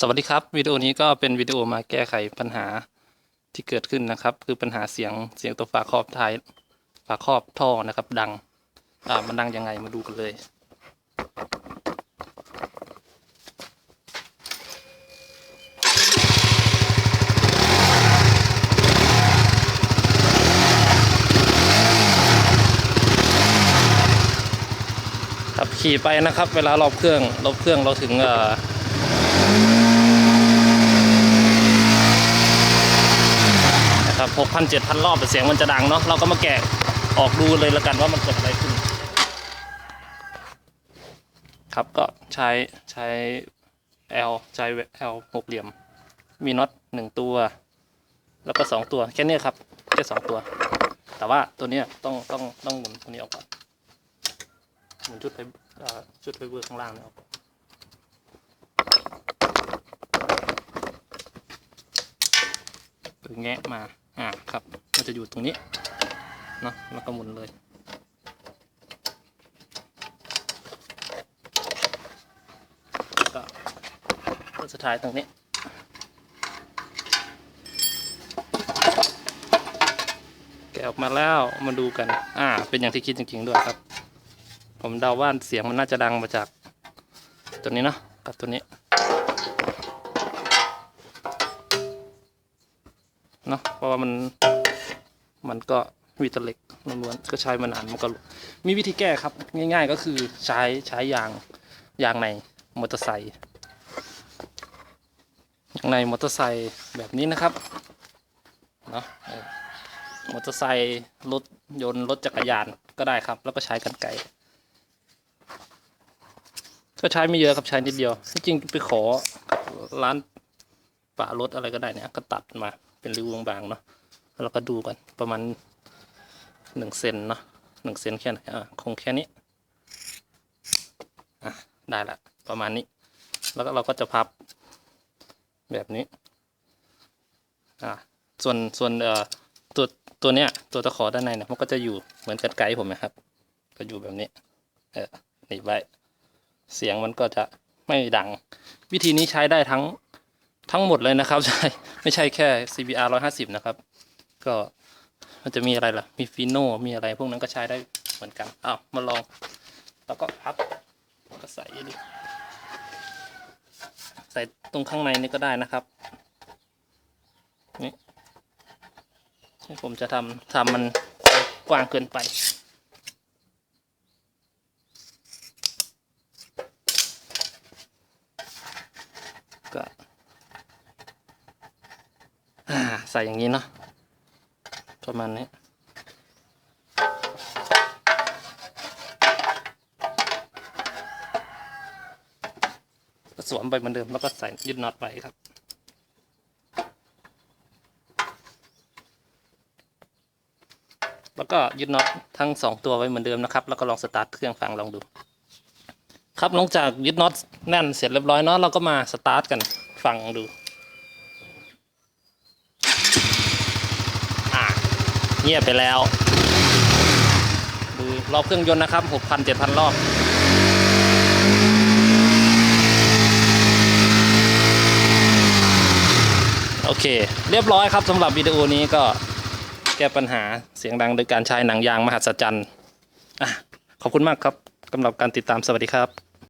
สวัสดีครับวิดีโอนี้ก็เป็นวิดีโอมาแก้ไขปัญหาที่เกิดขึ้นนะครับ คือปัญหาเสียงเสียงตัวฝาครอบท้ายฝาครอบท่อนะครับ ดังอ่ามันดังยังไงมาดูกันเลย ครับขี่ไปนะครับ เวลารอบเครื่องรอบเครื่องเราถึงเอ่อ นะครับ หกพันเจ็ดพันรอบแต่เสียงมันจะดังเนาะเราก็มาแกะออกดูเลยละกันว่ามันเกิดอะไรขึ้น ครับก็ใช้ใช้ L ใช้ L หกเหลี่ยม มีน็อตหนึ่งตัว แล้วก็สองตัวแค่นี้ครับแค่สองตัว แต่ว่าตัวนี้ต้องต้องต้องหมุนตัวนี้ออกก่อนหมุนชุดไฟเอ่อชุดไฟเบอร์ข้างล่างเนี่ยออกก่อนหรือแงะมา อ่าครับมันจะอยู่ตรงนี้เนาะแล้วก็หมุนเลย ก็ตัวสุดท้ายตรงนี้แกะออกมาแล้วมาดูกัน อ่า เป็นอย่างที่คิดจริงๆด้วยครับ ผมเดาว่าเสียงมันน่าจะดังมาจาก ตัวนี้เนาะกับตัวนี้ เนาะเพราะว่ามันมันก็มีตะเล็กล้วนๆก็ใช้มานานมันก็หลุดมีวิธีแก้ครับ ง่ายๆก็คือใช้ใช้ยางยางในมอเตอร์ไซค์ยางในมอเตอร์ไซค์แบบนี้นะครับเนาะมอเตอร์ไซค์รถยนต์รถจักรยานก็ได้ครับ แล้วก็ใช้กันไกก็ใช้ไม่เยอะครับใช้นิดเดียวที่จริงไปขอร้านปะรถอะไรก็ได้เนี่ยก็ตัดมา เป็นริ้วบางๆเนาะแล้วเราก็ดูกันประมาณหนึ่งเซนเนาะหนึ่งเซนแค่ไหนอะคงแค่นี้อะได้ละประมาณนี้ แล้วก็เราก็จะพับแบบนี้อะส่วนส่วนเอ่อตัวตัวเนี้ยตัวตะขอด้านในเนี่ยมันก็จะอยู่เหมือนกันไกด์ผมนะครับ ก็อยู่แบบนี้เออหนีบไว้เสียงมันก็จะไม่ดัง วิธีนี้ใช้ได้ทั้ง ทั้งหมดเลยนะครับ ใช่ ไม่ใช่แค่ CBR 150 นะครับ ก็มันจะมีอะไรล่ะ มีฟีโนมีอะไรพวกนั้นก็ใช้ได้เหมือนกันอ้าวมาลอง แล้วก็พับก็ใส่ดิใส่ตรงข้างในนี่ก็ได้นะครับนี่ให้ผมจะทำทำมันกว้างเกินไปก็าใส่อย่างนี้เนาะประมาณนี้สวมไปเหมือนเดิมแล้วก็ใส่ยึดน็อตไว้ครับแล้วก็ยึดน็อตทั้งสองตัวไว้เหมือนเดิมนะครับ แล้วก็ลองสตาร์ทเครื่องฟังลองดู ครับหลังจากยึดน็อตแน่นเสร็จเรียบร้อยเนาะเราก็มาสตาร์ทกันฟังดู อะ เงียบไปแล้วดูรอบเครื่องยนต์นะครับ 6,000 7,000 รอบโอเค เรียบร้อยครับสำหรับวิดีโอนี้ก็แก้ปัญหาเสียงดังโดยการใช้หนังยางมหัศจรรย์อะขอบคุณมากครับสำหรับการติดตามสวัสดีครับ